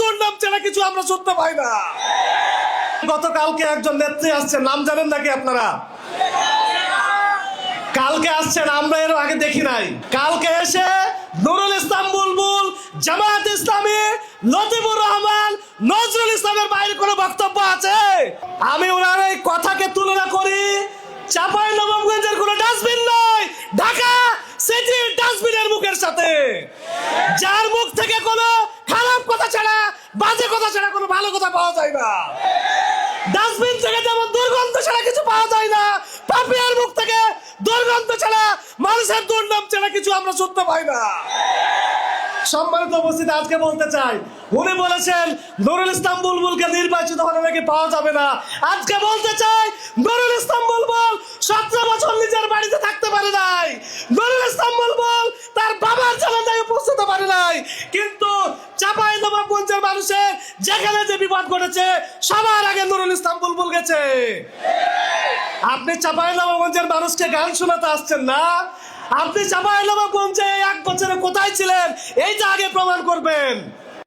দুর্নাম ছাড়া কিছু আমরা শুনতে পাই না। গতকালকে একজন নেত্রী আসছেন, নাম জানেন নাকি আপনারা? কালকে আসছেন, আমরা এর আগে দেখি নাই। কালকে এসে নুরুল ইসলাম বুলবুল, জামায়াত ইসলামী, লতিফুর রহমান, নজরুল ইসলামের বাইরে কোনো বক্তব্য আছে? আমি ওনার এই কথাকে তুলনা করি, চাপাই নবাবগঞ্জের কোনো ডাস্টবিন নয়, ঢাকা সিটির ডাস্টবিনের মুখের সাথে। যার মুখ থেকে কোনো ছাড়া বাজে কথা ছাড়া কোনো ভালো কথা পাওয়া যায় না। ডাস্টবিন থেকে যেমন দুর্গন্ধ ছাড়া কিছু পাওয়া যায় না, পাপিয়ার মুখ থেকে দুর্গন্ধ ছাড়া মানুষের দুর্নাম ছাড়া কিছু আমরা শুনতে পাই না। সম্মানিত উপস্থিতি, আজকে বলতে চাই, উনি বলেছেন, নুরুল ইসলাম বুলবুলকে নির্বাচিত হলে নাকি পাওয়া যাবে না। আজকে বলতে চাই, নুরুল ইসলাম বুলবুল সতেরো বছর নিজের বাড়িতে থাকতে পারে নাই। নুরুল ইসলাম বুলবুল তার বাবার জানাজায় হতে পারে নাই। কিন্তু চাপাই নবাবগঞ্জের মানুষের যেখানে যে বিপদ ঘটেছে, সবার আগে নুরুল ইসলাম বুলবুল গেছে। আপনি চাপাই নবাবগঞ্জের মানুষকে গান শোনাতে আসছেন না? আপনি চাপাই নবাবগঞ্জে এক বছরে কোথায় ছিলেন? এই এইটা আগে প্রমাণ করবেন।